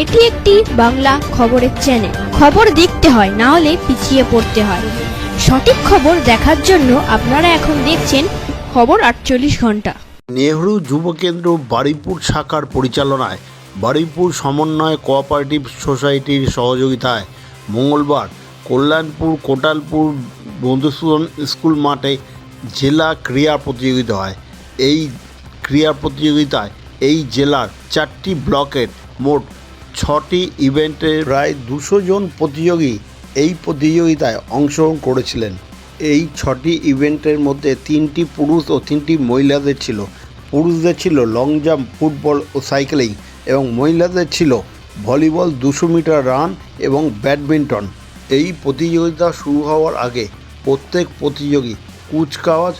এটি একটি বাংলা খবরের চ্যানেল খবর দেখতে হয়, না হলে পিছিয়ে পড়তে হয়। সঠিক খবর দেখার জন্য আপনারা এখন দেখছেন খবর আটচল্লিশ ঘণ্টা। নেহরু যুব কেন্দ্র বারুইপুর শাখার পরিচালনায় বারুইপুর সমন্বয় কোঅপারেটিভ সোসাইটির সহযোগিতায় মঙ্গলবার কল্যাণপুর কোটালপুর বন্ধুসূদন স্কুল মাঠে জেলা ক্রীড়া প্রতিযোগিতা হয়। এই ক্রীড়া প্রতিযোগিতায় এই জেলার চারটি ব্লকের মোট ছটি ইভেন্টে প্রায় দুশো জন প্রতিযোগী এই প্রতিযোগিতায় অংশগ্রহণ করেছিলেন। এই ছটি ইভেন্টের মধ্যে তিনটি পুরুষ ও তিনটি মহিলাদের ছিল। পুরুষদের ছিল লং জাম্প, ফুটবল ও সাইকেলিং এবং মহিলাদের ছিল ভলিবল দুশো মিটার রান এবং ব্যাডমিন্টন। এই প্রতিযোগিতা শুরু হওয়ার আগে প্রত্যেক প্রতিযোগী কুচকাওয়াজ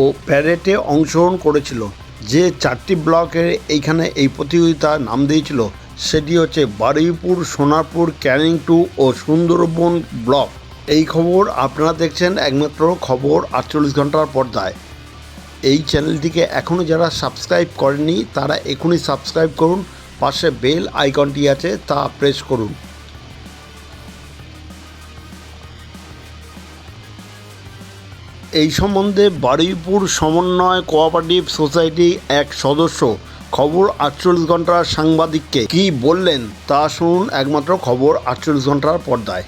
ও প্যারেটে অংশগ্রহণ করেছিল। যে চারটি ব্লকের এইখানে এই প্রতিযোগিতা নাম দিয়েছিল সেটি হচ্ছে বারুইপুর, সোনারপুর ক্যানিং টু ও সুন্দরবন ব্লক। এই খবর আপনারা দেখছেন একমাত্র খবর আটচল্লিশ ঘণ্টার পর্দায়। এই চ্যানেলটিকে এখনও যারা সাবস্ক্রাইব করেনি তারা এখনই সাবস্ক্রাইব করুন। পাশে বেল আইকনটি আছে, তা প্রেস করুন। এই সম্বন্ধে বারুইপুর সমন্বয় কোঅপারেটিভ সোসাইটি এক সদস্য খবর আটচল্লিশ ঘণ্টার সাংবাদিককে কি বললেন তা শুনুন একমাত্র খবর আটচল্লিশ ঘণ্টার পর্দায়।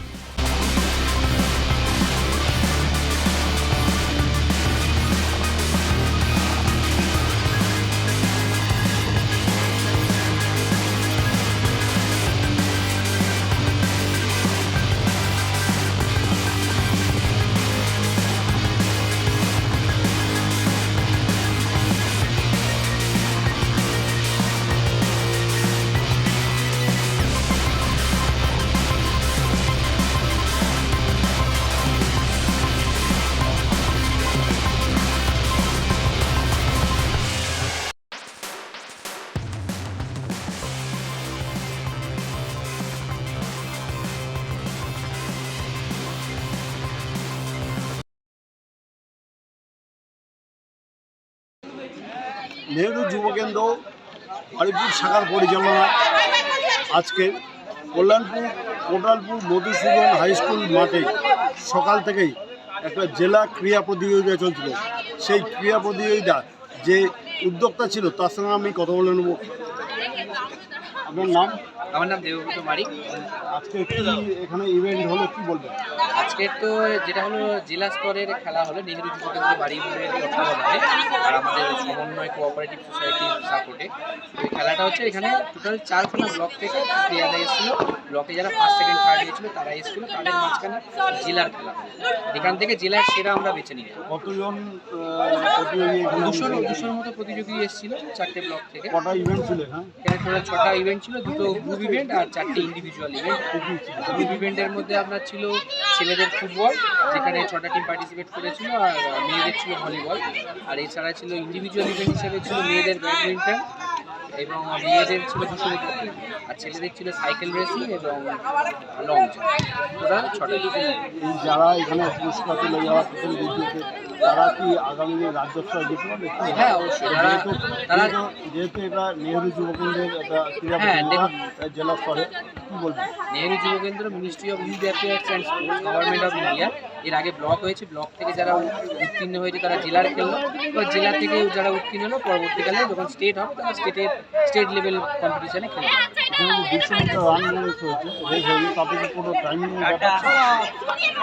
নেহরু যুব কেন্দ্র বারুইপুর শাখার পরিচালনা আজকে, কল্যাণপুর, কোটালপুর মধুসূদন হাই স্কুল মাঠে সকাল থেকেই একটা জেলা ক্রীড়া প্রতিযোগিতা চলছিল। সেই ক্রীড়া প্রতিযোগিতা যে উদ্যোক্তা ছিল, তার সঙ্গে আমি কথা বলে নেব। আপনার নাম? আমার নাম দেবব্রত মারিক। আজকে এখানে ইভেন্ট হলো কি বলবেন? আজকের তো যেটা হলো জেলা স্তরের খেলা হলো নেহেরু যুব কেন্দ্র বাড়িপুরের তত্ত্বাবধানে আর আমাদের সমন্বয় কোঅপারেটিভ সোসাইটির সাপোর্টে এই খেলাটা হচ্ছে এখানে টোটাল চারখানা ব্লক থেকে প্লেয়াররা এসেছিল। ব্লকে যারা ফার্স্ট সেকেন্ড থার্ড হয়েছিল তারা এসেছিল। তাদের মাঝখানে জেলার খেলা। এখান থেকে জেলার সেরা আমরা বেছে নিই কতজন দুশোর দুশোর মতো প্রতিযোগী এসেছিল চারটে ব্লক থেকে। কটা ইভেন্ট ছিল এখানে? এখানে টোটাল ছটা ইভেন্ট ছিল, দুটো গ্রুপ ইভেন্ট আর চারটে ইন্ডিভিজুয়াল ইভেন্ট গ্রুপ ইভেন্টের মধ্যে আপনার ছিল ছেলেদের ফুটবল যেখানে ছটা টিম পার্টিসিপেট করেছিল আর মেয়েদের ছিল ভলিবল আর এছাড়া ছিল ইন্ডিভিজুয়াল ইভেন্ট হিসেবে ছিল মেয়েদের ব্যাডমিন্টন এবং মেয়েদের ছিল দুশো আর ছেলেদের ছিল সাইকেল রেসিং এবং লং জাম্প টোটাল ছটা যারা এখানে পুরস্কার তারা কি আগামী দিনে রাজ্য স্তরে যেতে পারবে? হ্যাঁ, অবশ্যই। তারা- যেহেতু এটা নেহরু যুবকেন্দ্রের একটা ক্রীড়া হ্যাঁ, জেলা স্তরে কি বলবেন Nehru Yuva Kendra ministry of youth affairs and sports government of India এর আগে ব্লক হয়েছে। ব্লক থেকে যারা উত্তীর্ণ হয়েছে তারা জেলার খেললো। এবার জেলা থেকে যারা উত্তীর্ণ হলো পরবর্তীকালে যখন স্টেট হবে তারা স্টেটের স্টেট লেভেল কম্পিটিশনে খেলবে। এখানে যে দুশো মিটার রান রেস হয়েছে রেস হয়েছে তাতে কি কোনো টাইমিং ব্যাপার ছিল?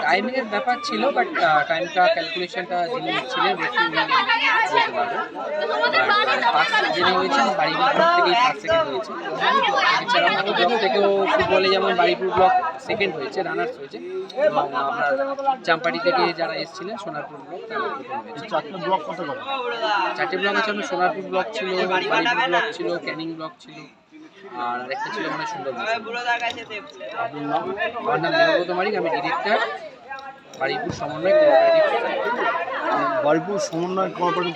টাইমিংয়ের ব্যাপার ছিল বাট টাইমটা ক্যালকুলেশনটা যিনি ছিলেন যিনি হয়েছেন বাড়িপুর ব্লক থেকেই ফার্স্ট সেকেন্ড হয়েছে এছাড়া অন্য ব্লক থেকেও ফুটবলে যেমন বাড়িপুর ব্লক সেকেন্ড হয়েছে রানার্স হয়েছে। এবং আপনার চাম্পাটি থেকে যারা এসেছিলেন সোনারপুর ব্লক তারা চারটে ব্লক চারটে ব্লক আছে সোনারপুর ব্লক ছিল বাড়িপুর ব্লক ছিল ক্যানিং ব্লক ছিল। আর আরেকটা ছিল মানে নাম? আমার নাম দেবব্রত মারিক আমি ডিরেক্টর বাড়িপুর সমন্বয় কোঅপারেটিভ সোসাইটি বারিপুর সমন্বয় কোঅপারেটিভ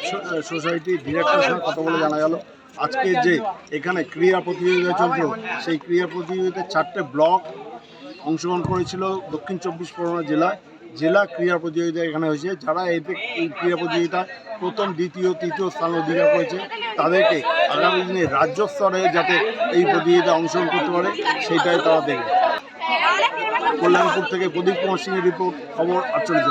সোসাইটির ডিরেক্টরের সঙ্গে কথা বলে জানা গেল আজকে যে এখানে ক্রীড়া প্রতিযোগিতা চলছিল সেই ক্রীড়া প্রতিযোগিতায় চারটে ব্লক অংশগ্রহণ করেছিল দক্ষিণ চব্বিশ পরগনা জেলায়। জেলা ক্রীড়া প্রতিযোগিতা এখানে হয়েছে। যারা এই ক্রীড়া প্রতিযোগিতা প্রথম, দ্বিতীয়, তৃতীয় স্থান অধিকার করেছে, তাদেরকে আগামী দিনে রাজ্য স্তরে যাতে এই প্রতিযোগিতায় অংশগ্রহণ করতে পারে সেটাই তারা দেখবে। কল্যাণপুর থেকে প্রদীপ কুমার সিংয়ের রিপোর্ট, খবর আটচল্লিশ